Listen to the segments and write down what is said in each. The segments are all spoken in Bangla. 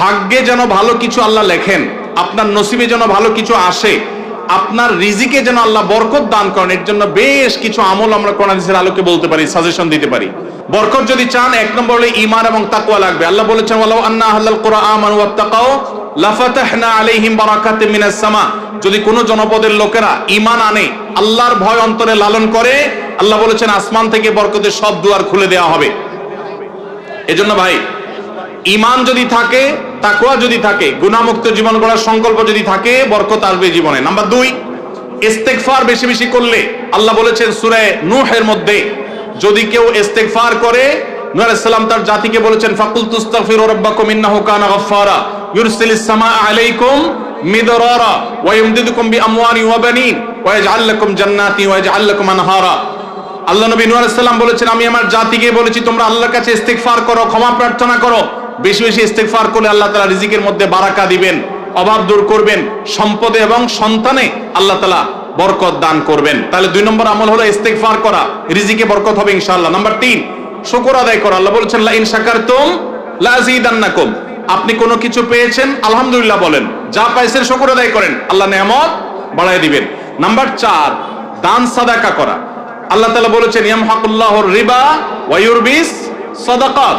ভাগ্যে যেন ভালো কিছু আল্লাহ লেখেন, আপনার নসিবে যেন ভালো কিছু আসে, আপনার রিজিকে যেন আল্লাহ বরকত দান করেন, এর জন্য বেশ কিছু আমল আমরা কোরআন হাদিসের আলোকে বলতে পারি সাজেশন দিতে পারি। বরকত যদি চান, এক নম্বর হলো ঈমান এবং তাকওয়া লাগবে। আল্লাহ বলেছেন, ওয়ালাউ আন্না আহলাল কুরআন ওয়াত্তাকাও লাফাতাহনা আলাইহিম বারাকাতিম মিনাস সামা। যদি কোনো জনপদের লোকেরা ঈমান আনে, আল্লাহর ভয় অন্তরে লালন করে, আল্লাহ বলেছেন, আসমান থেকে বরকতের সব দুয়ার খুলে দেওয়া হবে। এজন্য ভাই ইমান যদি থাকে তাকুয়া যদি থাকে গুণামুক্ত জীবন গড়ার সংকল্প যদি থাকে, বরকত আসবে জীবনে। নাম্বার দুই, ইস্তেগফার বেশি বেশি করলে, আল্লাহ বলেছেন সূরা নুহের মধ্যে, যদি কেউ ইস্তেগফার করে, নূহ তার জাতিকে বলেছেন ফাকুল তুস্তাগফিরু রাব্বাকুম ইন্নাহু কানা গাফফারা ইউরসিলিস সামাআ আলাইকুম মিদরারা, ওয়া ইমদিদুকুম বিআমওয়ালি ওয়া বানিন, ওয়া ইয়াজআল লাকুম জান্নাতি ওয়া ইয়াজআল লাকুম আনহারা। আল্লাহ নবী নূহ বলেছেন, আমি আমার জাতিকে বলেছি, তোমরা আল্লাহর কাছে ইস্তেগফার করো, ক্ষমা প্রার্থনা করো। বেশি বেশি ইস্তেগফার করলে আল্লাহ তালা রিজিকের মধ্যে বারাকা দিবেন, অভাব দূর করবেন, সম্পদে এবং সন্তানে আল্লাহ তাআলা বরকত দান করবেন। তাহলে দুই নম্বর আমল হলো ইস্তেগফার করা, রিজিকে বরকত হবে ইনশাআল্লাহ। নাম্বার তিন, শুকর আদায় করা। আল্লাহ বলেছেন লা ইন শাকারতুম লা আযীদান্নাকুম আপনি কোনো কিছু পেয়েছেন? আলহামদুলিল্লাহ বলেন। যা পাইছেন শুকর আদায় করেন, আল্লাহ নেয়ামত বাড়ায় দিবেন। নাম্বার চার, দান সাদাকা করা। আল্লাহ তাআলা বলেছেন, ইয়ামহাকুল্লাহুর রিবা ওয়া ইউরবিস সাদাকাত।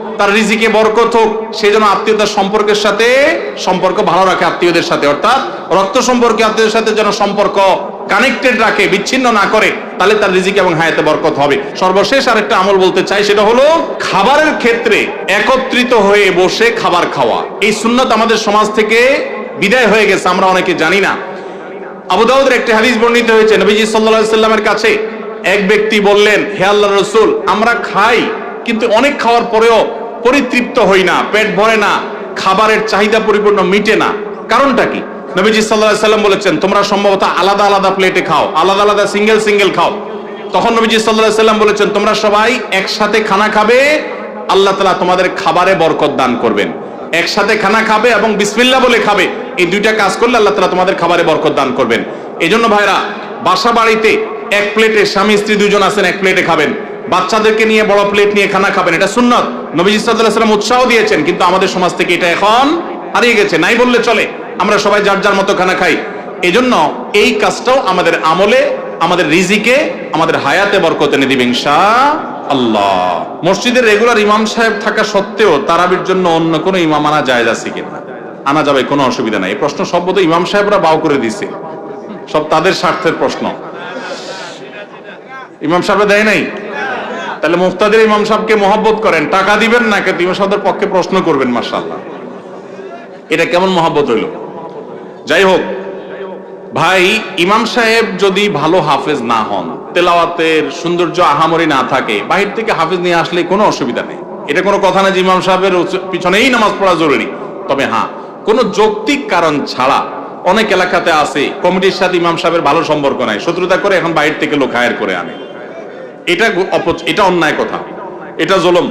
তার রিজিকে বরকত হোক সেই জন্য আত্মীয়তার সম্পর্কের সাথে সম্পর্ক ভালো রাখে আত্মীয়দের সাথে। অর্থাৎ রক্ত সম্পর্কে আত্মীয়দের সাথে যেন সম্পর্ক কানেক্টেড রাখে, বিচ্ছিন্ন না করে, তাহলে তার রিজিক এবং হায়াতে বরকত হবে। সর্বশেষ আরেকটা আমল বলতে চাই, সেটা হলো খাবারের ক্ষেত্রে একত্রিত হয়ে বসে খাবার খাওয়া। এই সুন্নত আমাদের সমাজ থেকে বিদায় হয়ে গেছে, আমরা অনেকে জানি না। আবু দাউদের একটি হাদিস বর্ণিত হয়েছে, নবীজি আলাইহি সাল্লামের কাছে এক ব্যক্তি বললেন, হে আল্লাহর রাসূল, আমরা খাই, কিন্তু অনেক খাওয়ার পরেও পরিতৃপ্ত হই না, পেট ভরে না, খাবারের চাহিদা পরিপূর্ণ মিটে না। কারণটা কি? নবীজি আলাইহি সাল্লাম বলেছেন, তোমরা সম্ভবত আলাদা আলাদা প্লেটে খাও, আলাদা আলাদা সিঙ্গেল সিঙ্গেল খাও। তখন নবীজি আলাইহি সাল্লাম বলেছেন, তোমরা সবাই একসাথে খানা খাবে, আল্লাহ তাআলা তোমাদের খাবারে বরকত দান করবেন। একসাথে খানা খাবে এবং বিসমিল্লাহ বলে খাবে। এই দুইটা কাজ করলে আল্লাহ তাআলা তোমাদের খাবারে বরকত দান করবেন। এই জন্য ভাইরা বাসা বাড়িতে এক প্লেটে স্বামী, স্ত্রী দুজন আছেন, এক প্লেটে খাবেন। বাচ্চাদেরকে নিয়ে বড় প্লেট নিয়ে খানা খাবেন, এটা সুন্নত। আলাইহি সাল্লাম উৎসাহ দিয়েছেন, কিন্তু আমাদের সমাজ থেকে এটা এখন হারিয়ে গেছে। নাই বললে চলে, আমরা সবাই যার যার মতো খানা খাই। এই জন্য এই কাজটাও আমাদের আমলে, আমাদের রিজিকে, আমাদের হায়াতে বরকত এনে দিবে আল্লাহ মসজিদের রেগুলার ইমাম সাহেব থাকা সত্ত্বেও তারাবির জন্য অন্য কোনো ইমাম আনা যায় আছে কিনা? আনা যাবে, কোনো অসুবিধা নাই। এই প্রশ্ন সব বোধহয় ইমাম সাহেবরা বাউ করে দিছে। সব তাদের স্বার্থের প্রশ্ন। ইমাম সাহেব দেয় নাই? তাহলে মুফতাদের ইমাম সাহেবকে মহব্বত করেন। টাকা দিবেন না কিন্তু ইমাম সাহেবের পক্ষে প্রশ্ন করবেন মার্শাল্লাহ এটা কেমন মহব্বত হইল? যাই হোক, ভাই, ইমাম সাহেব যদি ভালো হাফেজ না হন, তেলাওয়াতের সৌন্দর্য আহামরি না থাকে, বাহির থেকে হাফেজ নিয়ে আসলে কোনো অসুবিধা নেই। এটা কোনো কথা না যে ইমাম সাহেবের পিছনেই নামাজ পড়া জরুরি। তবে হ্যাঁ কোনো যৌক্তিক কারণ ছাড়া অনেক এলাকাতে আছে, কমিটির সাথে ইমাম সাহেবের ভালো সম্পর্ক নাই। শত্রুতা করে এখন বাইরে থেকে লোক হায়ার করে আনে। এটা এটা অন্যায় কথা। এটা জলম।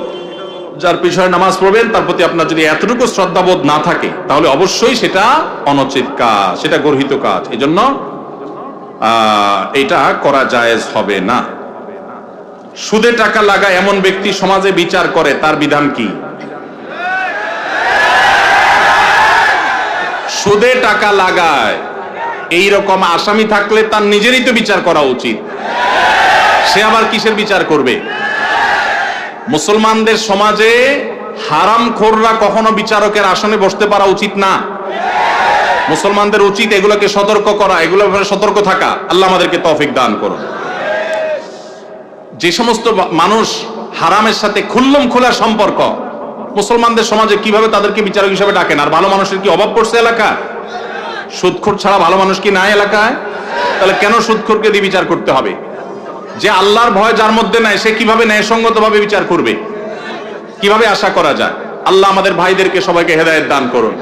যার পিছনে নামাজ পড়বেন, তার প্রতি আপনার যদি এতটুকু শ্রদ্ধাবোধ না থাকে, তাহলে অবশ্যই সেটা অনুচিত কাজ, সেটা গর্হিত কাজ। এই জন্য এটা করা জায়েজ হবে না। সুদে টাকা লাগা এমন ব্যক্তি সমাজে বিচার করে, তার বিধান কি? সুদে টাকা লাগায়। এই রকম আসামি থাকলে তার নিজেরই তো বিচার করা উচিত। সে আবার কিসের বিচার করবে? মুসলমানদের সমাজে হারাম খোররা কখনো বিচারকের আসনে বসতে পারা উচিত না। মুসলমানদের উচিত এগুলোকে সতর্ক করা এগুলো সতর্ক থাকা। আল্লাহ আমাদেরকে তফিক দান করুন। যে সমস্ত মানুষ হারামের সাথে খুল্লম খোলা সম্পর্ক, মুসলমানদের সমাজে কীভাবে তাদেরকে বিচারক হিসেবে ডাকেন? আর ভালো মানুষের কি অভাব পড়ছে এলাকা? সুদখোর ছাড়া ভালো মানুষ কি নাই এলাকায়? তাহলে কেন সুদখোরকে দিয়ে বিচার করতে হবে? যে আল্লাহর ভয় যার মধ্যে নাই, সে কীভাবে ন্যায়সঙ্গত ভাবে বিচার করবে? কীভাবে আশা করা যায়? আল্লাহ আমাদের ভাইদেরকে সবাইকে হেদায়ত দান করুন।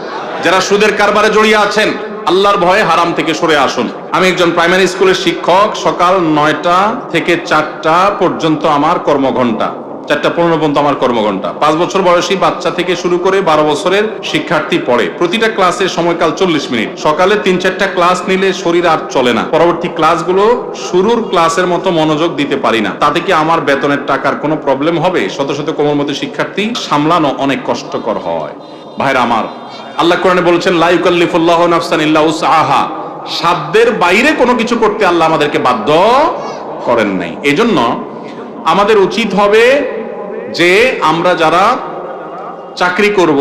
যারা সুদের কারবারে জড়িয়ে আছেন, আল্লাহর ভয়ে হারাম থেকে সরে আসুন। আমি একজন প্রাইমারি স্কুলের শিক্ষক, সকাল নয়টা থেকে চারটা পর্যন্ত আমার কর্মঘণ্টা। চারটা পনেরো পর্যন্ত আমার কর্মঘণ্টা। পাঁচ বছর বয়সী বাচ্চা থেকে শুরু করে বারো বছরের শিক্ষার্থী পড়ে। প্রতিটা ক্লাসের সময়কাল চল্লিশ মিনিট। সকালে তিন চারটা ক্লাস নিলে শরীর আর চলে না। পরবর্তী ক্লাসগুলো শুরুর ক্লাসের মতো মনোযোগ দিতে পারি না। তাতে কি আমার বেতনের টাকার কোনো প্রবলেম হবে? শত শত কোমলমতি শিক্ষার্থী সামলানো অনেক কষ্টকর হয়। ভাইরা আমার, আল্লাহ কোরআনে বলেছেন, লা ইউকাল্লিফুল্লাহু নাফসান ইল্লা সাধ্যের বাইরে কোনো কিছু করতে আল্লাহ আমাদেরকে বাধ্য করেন নাই। এজন্য আমাদের উচিত হবে যে আমরা যারা চাকরি করব,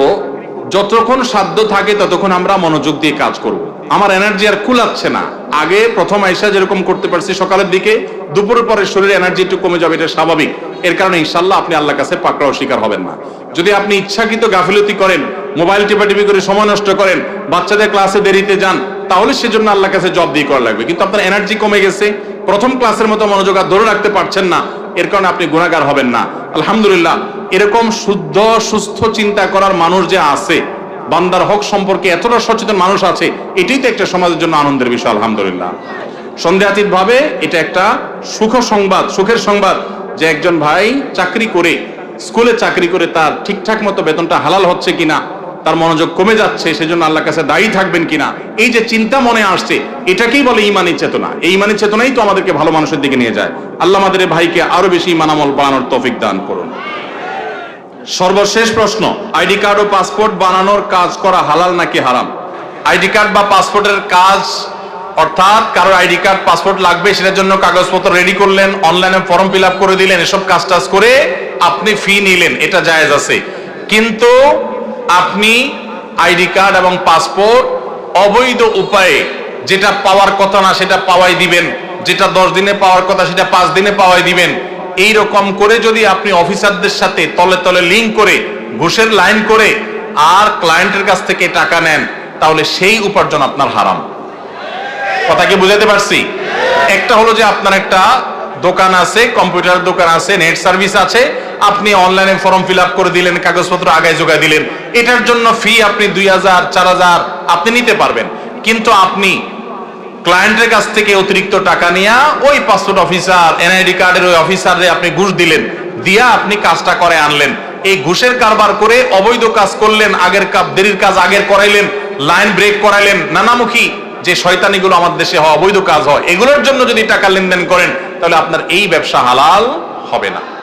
যতক্ষণ সাধ্য থাকে ততক্ষণ আমরা মনোযোগ দিয়ে কাজ করব। আমার এনার্জি আর কুলাচ্ছে না। আগে প্রথম আইসা যেরকম করতে পারছি, সকালের দিকে দুপুরের পরে শরীরে এনার্জি একটু কমে যাবে, এটা স্বাভাবিক। এর কারণে ইনশাল্লাহ আপনি আল্লাহর কাছে পাকড়াও শিকার হবেন না। যদি আপনি ইচ্ছাকৃত গাফিলতি করেন, মোবাইল টিপাটিপি করে সময় নষ্ট করেন, বাচ্চাদের ক্লাসে দেরিতে যান, তাহলে সেজন্য আল্লাহর কাছে জব দিয়ে করা লাগবে। কিন্তু আপনার এনার্জি কমে গেছে, প্রথম ক্লাসের মতো মনোযোগ আর ধরে রাখতে পারছেন না এর কারণে আপনি গুণাগার হবেন না। আলহামদুলিল্লাহ, এরকম শুদ্ধ, সুস্থ চিন্তা করার মানুষ যে আছে, বান্দার হক সম্পর্কে এতটা সচেতন মানুষ আছে, এটাই তো একটা সমাজের জন্য আনন্দের বিষয়, আলহামদুলিল্লাহ। সন্দেহাতীত ভাবে এটা একটা সুখ সংবাদ, সুখের সংবাদ যে একজন ভাই চাকরি করে, স্কুলে চাকরি করে তার ঠিকঠাক মতো বেতনটা হালাল হচ্ছে কিনা তার মনোযোগ কমে যাচ্ছে, সেজন্য আল্লাহর কাছে দায়ী থাকবেন কিনা? এই যে চিন্তা মনে আসছে, এটাকেই বলে ইমানি চেতনা। এই ইমানি চেতনাই তো আমাদেরকে ভালো মানুষের দিকে নিয়ে যায়। আল্লাহ আমাদের ভাইকে আরও বেশি ইমানামল বানানোর তৌফিক দান করুন। সর্বশেষ প্রশ্ন, আইডি কার্ড ও পাসপোর্ট বানানোর কাজ করা হালাল নাকি হারাম? আইডি কার্ড বা পাসপোর্টের কাজ, অর্থাৎ কারোর আইডি কার্ড, পাসপোর্ট লাগবে, সেটার জন্য কাগজপত্র রেডি করলেন, অনলাইনে ফর্ম ফিল করে দিলেন, এসব কাজ টাজ করে আপনি ফি নিলেন, এটা জায়েজ আছে। কিন্তু আপনি আইডি কার্ড এবং পাসপোর্ট অবৈধ উপায়ে যেটা পাওয়ার কথা না সেটা পাওয়াই দিবেন, যেটা দশ দিনে পাওয়ার কথা সেটা পাঁচ দিনে পাওয়াই দিবেন। এই রকম করে যদি আপনি অফিসারদের সাথে তলে তলে লিঙ্ক করে, ঘুষের লাইন করে আর ক্লায়েন্টের কাছ থেকে টাকা নেন, তাহলে সেই উপার্জন আপনার হারাম। কথা কি বুঝাতে পারছি? একটা হলো যে আপনার একটা দোকান আছে, কম্পিউটার দোকান আছে নেট সার্ভিস আছে আপনি অনলাইনে ফর্ম ফিল করে দিলেন, কাগজপত্র আগায় যোগায় দিলেন। এটার জন্য ফি আপনি দুই হাজার, চার হাজার আপনি নিতে পারবেন। কিন্তু আপনি ক্লায়েন্টের কাছ থেকে অতিরিক্ত টাকা নিয়ে ওই পাসপোর্ট অফিসার এনআইডি কার্ডের ওই অফিসারে আপনি ঘুষ দিলেন। দিয়া আপনি কাজটা করে আনলেন। এই ঘুষের কারবার করে অবৈধ কাজ করলেন, আগের কাজ, দেরির কাজ আগের করাইলেন লাইন ব্রেক করাইলেন, নানামুখী যে শয়তানিগুলো আমাদের দেশে হয়, অবৈধ কাজ হয়, এগুলোর জন্য যদি টাকা লেনদেন করেন, তাহলে আপনার এই ব্যবসা হালাল হবে না।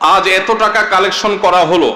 আজ এত টাকা কালেকশন করা হলো।